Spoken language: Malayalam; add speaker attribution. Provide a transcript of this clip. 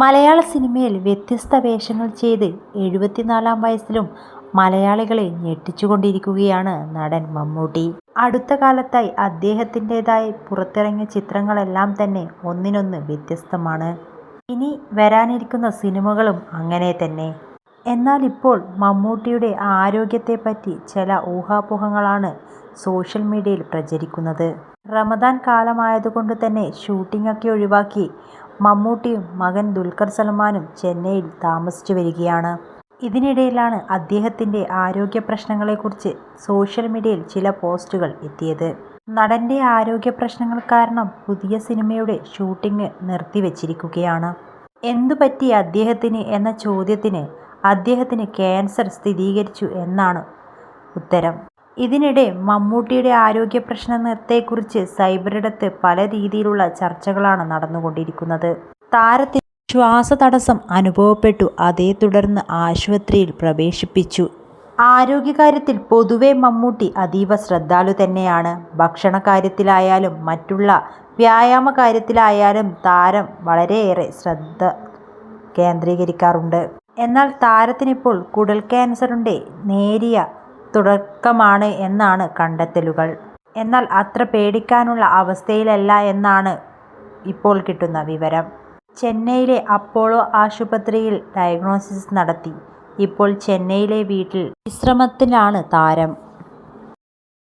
Speaker 1: മലയാള സിനിമയിൽ വ്യത്യസ്ത വേഷങ്ങൾ ചെയ്ത് എഴുപത്തിനാലാം വയസ്സിലും മലയാളികളെ ഞെട്ടിച്ചുകൊണ്ടിരിക്കുകയാണ് നടൻ മമ്മൂട്ടി. അടുത്ത കാലത്തായി അദ്ദേഹത്തിന്റെതായി പുറത്തിറങ്ങിയ ചിത്രങ്ങളെല്ലാം തന്നെ ഒന്നിനൊന്ന് വ്യത്യസ്തമാണ്. ഇനി വരാനിരിക്കുന്ന സിനിമകളും അങ്ങനെ തന്നെ. എന്നാൽ ഇപ്പോൾ മമ്മൂട്ടിയുടെ ആരോഗ്യത്തെപ്പറ്റി ചില ഊഹാപോഹങ്ങളാണ് സോഷ്യൽ മീഡിയയിൽ പ്രചരിക്കുന്നത്. റമദാൻ കാലമായതുകൊണ്ട് തന്നെ ഷൂട്ടിംഗൊക്കെ ഒഴിവാക്കി മമ്മൂട്ടിയും മകൻ ദുൽഖർ സൽമാനും ചെന്നൈയിൽ താമസിച്ചു വരികയാണ്. ഇതിനിടയിലാണ് അദ്ദേഹത്തിന്റെ ആരോഗ്യ പ്രശ്നങ്ങളെക്കുറിച്ച് സോഷ്യൽ മീഡിയയിൽ ചില പോസ്റ്റുകൾ എത്തിയത്. നടന്റെ ആരോഗ്യ പ്രശ്നങ്ങൾ കാരണം പുതിയ സിനിമയുടെ ഷൂട്ടിംഗ് നിർത്തിവച്ചിരിക്കുകയാണ്. എന്തുപറ്റി അദ്ദേഹത്തിന് എന്ന ചോദ്യത്തിന് അദ്ദേഹത്തിന് ക്യാൻസർ സ്ഥിരീകരിച്ചു എന്നാണ് ഉത്തരം. ഇതിനിടെ മമ്മൂട്ടിയുടെ ആരോഗ്യ പ്രശ്നത്തെക്കുറിച്ച് സൈബറിടത്ത് പല രീതിയിലുള്ള ചർച്ചകളാണ് നടന്നുകൊണ്ടിരിക്കുന്നത്. താരത്തിന് ശ്വാസതടസ്സം അനുഭവപ്പെട്ടു അതേ തുടർന്ന് ആശുപത്രിയിൽ പ്രവേശിപ്പിച്ചു. ആരോഗ്യകാര്യത്തിൽ പൊതുവെ മമ്മൂട്ടി അതീവ ശ്രദ്ധാലു തന്നെയാണ്. ഭക്ഷണകാര്യത്തിലായാലും മറ്റുള്ള വ്യായാമ കാര്യത്തിലായാലും താരം വളരെയേറെ ശ്രദ്ധ കേന്ദ്രീകരിക്കാറുണ്ട്. എന്നാൽ താരത്തിനിപ്പോൾ കുടൽ ക്യാൻസറിന്റെ നേരിയ തുടക്കമാണ് എന്നാണ് കണ്ടെത്തലുകൾ. എന്നാൽ അത്ര പേടിക്കാനുള്ള അവസ്ഥയിലല്ല എന്നാണ് ഇപ്പോൾ കിട്ടുന്ന വിവരം. ചെന്നൈയിലെ അപ്പോളോ ആശുപത്രിയിൽ ഡയഗ്നോസിസ് നടത്തി. ഇപ്പോൾ ചെന്നൈയിലെ വീട്ടിൽ വിശ്രമത്തിലാണ് താരം.